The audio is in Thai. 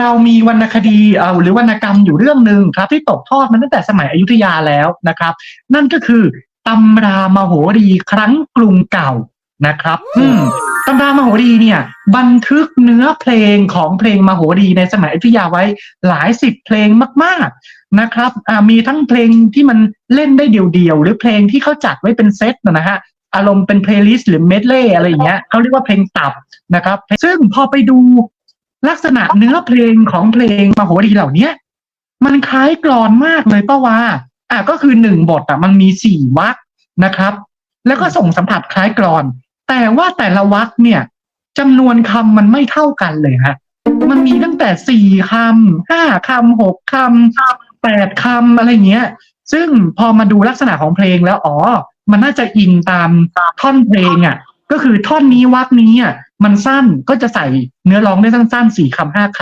เรามีวรรณคดีเอ่อหรือวรรณกรรมอยู่เรื่องหนึ่งครับ ที่ตกทอดมาตั้งแต่สมัยอยุธยาแล้วนะครับ นั่นก็คือตำรามโหรีครั้งกรุงเก่านะครับ อืมตำรามโหรีเนี่ยบันทึกเนื้อเพลงของเพลงมโหรีในสมัยอยุธยาไว้หลายสิบเพลงมากๆนะครับอ่ามีทั้งเพลงที่มันเล่นได้เดี่ยวๆ หรือเพลงที่เขาจัดไว้เป็นเซตนะฮะอารมณ์เป็นเพลย์ลิสต์หรือเมดเล่อะไรอย่างเงี้ยเขาเรียกว่าเพลงตับนะครับ ซึ่งพอไปดู ลักษณะเนื้อเพลงของเพลงมโหรีเหล่าเนี้ย มันคล้ายกรอนมากเลยป้าว่าอะก็คือหนึ่งบทอะมันมีสี่วรรคนะครับ แล้วก็ส่งสัมผัสคล้ายกรอน แต่ว่าแต่ละวรรคเนี่ยจำนวนคำมันไม่เท่ากันเลยฮะมันมีตั้งแต่สี่คำห้าคำหกคำแปดคำอะไรเงี้ย ซึ่งพอมาดูลักษณะของเพลงแล้วอ๋อ มันน่าจะอิงตามท่อนเพลงอะ ก็คือท่อนนี้วรรคนี้อะ มันสั้นก็จะใส่เนื้อร้องได้สั้นๆสี่คำห้าค